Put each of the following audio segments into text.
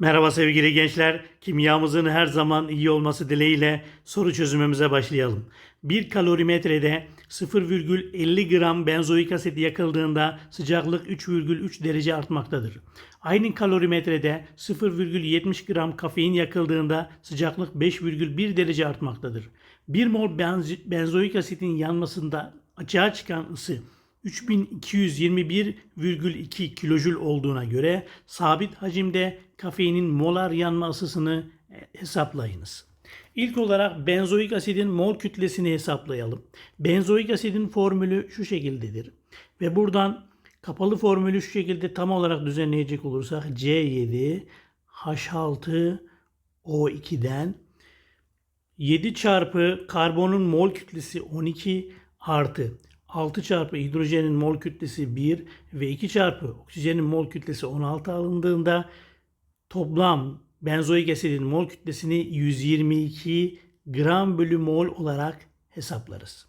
Merhaba sevgili gençler. Kimyamızın her zaman iyi olması dileğiyle soru çözümümüze başlayalım. Bir kalorimetrede 0,50 gram benzoik asit yakıldığında sıcaklık 3,3 derece artmaktadır. Aynı kalorimetrede 0,70 gram kafein yakıldığında sıcaklık 5,1 derece artmaktadır. 1 mol benz- benzoik asitin yanmasında açığa çıkan ısı 3221,2 kilojül olduğuna göre sabit hacimde kafeinin molar yanma ısısını e, hesaplayınız. İlk olarak benzoik asidin mol kütlesini hesaplayalım. Benzoik asidin formülü şu şekildedir. Ve buradan kapalı formülü şu şekilde tam olarak düzenleyecek olursak C7 H6 O2'den 7 çarpı karbonun mol kütlesi 12 artı 6 çarpı hidrojenin mol kütlesi 1 ve 2 çarpı oksijenin mol kütlesi 16 alındığında toplam benzoik asidin mol kütlesini 122 gram bölü mol olarak hesaplarız.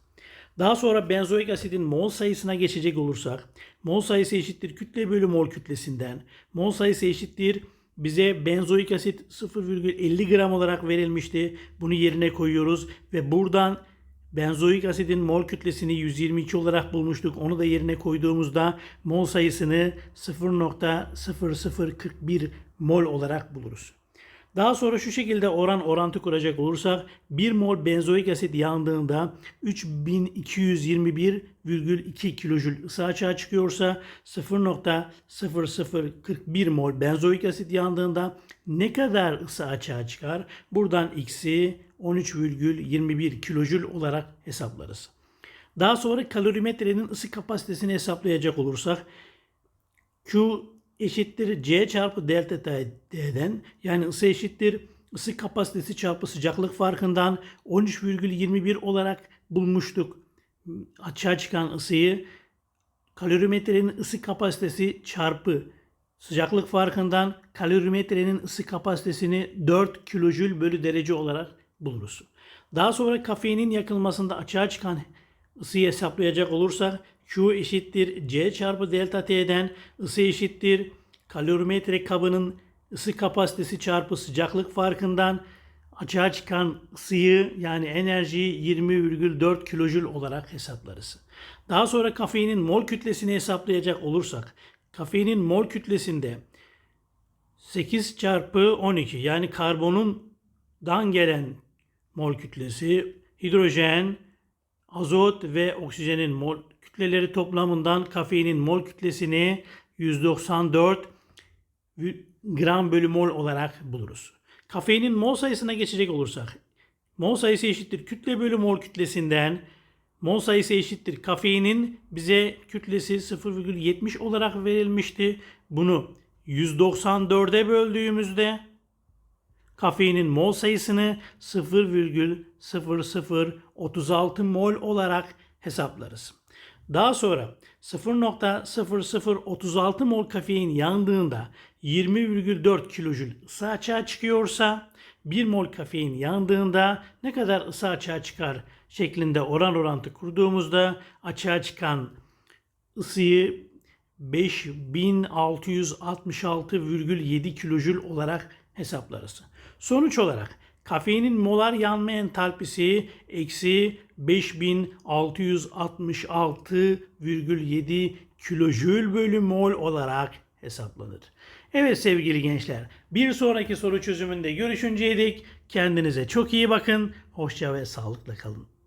Daha sonra benzoik asidin mol sayısına geçecek olursak mol sayısı eşittir kütle bölü mol kütlesinden. Mol sayısı eşittir bize benzoik asit 0,50 gram olarak verilmişti. Bunu yerine koyuyoruz ve buradan benzoik asidin mol kütlesini 122 olarak bulmuştuk. Onu da yerine koyduğumuzda mol sayısını 0.0041 mol olarak buluruz. Daha sonra şu şekilde oran orantı kuracak olursak 1 mol benzoik asit yandığında 3221,2 kilojül ısı açığa çıkıyorsa 0.0041 mol benzoik asit yandığında ne kadar ısı açığa çıkar? Buradan x'i 13,21 kilojül olarak hesaplarız. Daha sonra kalorimetrenin ısı kapasitesini hesaplayacak olursak Q eşittir C çarpı delta T'den yani ısı eşittir ısı kapasitesi çarpı sıcaklık farkından 13,21 olarak bulmuştuk. Açığa çıkan ısıyı kalorimetrenin ısı kapasitesi çarpı sıcaklık farkından kalorimetrenin ısı kapasitesini 4 kilojül bölü derece olarak buluruz. Daha sonra kafeinin yakılmasında açığa çıkan ısıyı hesaplayacak olursak Q eşittir C çarpı delta T'den ısı eşittir kalorimetre kabının ısı kapasitesi çarpı sıcaklık farkından açığa çıkan ısıyı yani enerjiyi 20,4 kilojül olarak hesaplarız. Daha sonra kafeinin mol kütlesini hesaplayacak olursak kafeinin mol kütlesinde 8 çarpı 12 yani karbonundan gelen mol kütlesi, hidrojen, azot ve oksijenin mol kütleleri toplamından kafeinin mol kütlesini 194 gram bölü mol olarak buluruz. Kafeinin mol sayısına geçecek olursak mol sayısı eşittir kütle bölü mol kütlesinden mol sayısı eşittir kafeinin bize kütlesi 0,70 olarak verilmişti. Bunu 194'e böldüğümüzde kafeinin mol sayısını 0,0036 mol olarak hesaplarız. Daha sonra 0.0036 mol kafein yandığında 20,4 kilojül ısı açığa çıkıyorsa 1 mol kafein yandığında ne kadar ısı açığa çıkar şeklinde oran orantı kurduğumuzda açığa çıkan ısıyı 5666,7 kilojül olarak hesaplarız. Sonuç olarak kafeinin molar yanma entalpisi eksi 5666,7 kilojül bölü mol olarak hesaplanır. Evet sevgili gençler bir sonraki soru çözümünde görüşünceye dek kendinize çok iyi bakın. Hoşça ve sağlıkla kalın.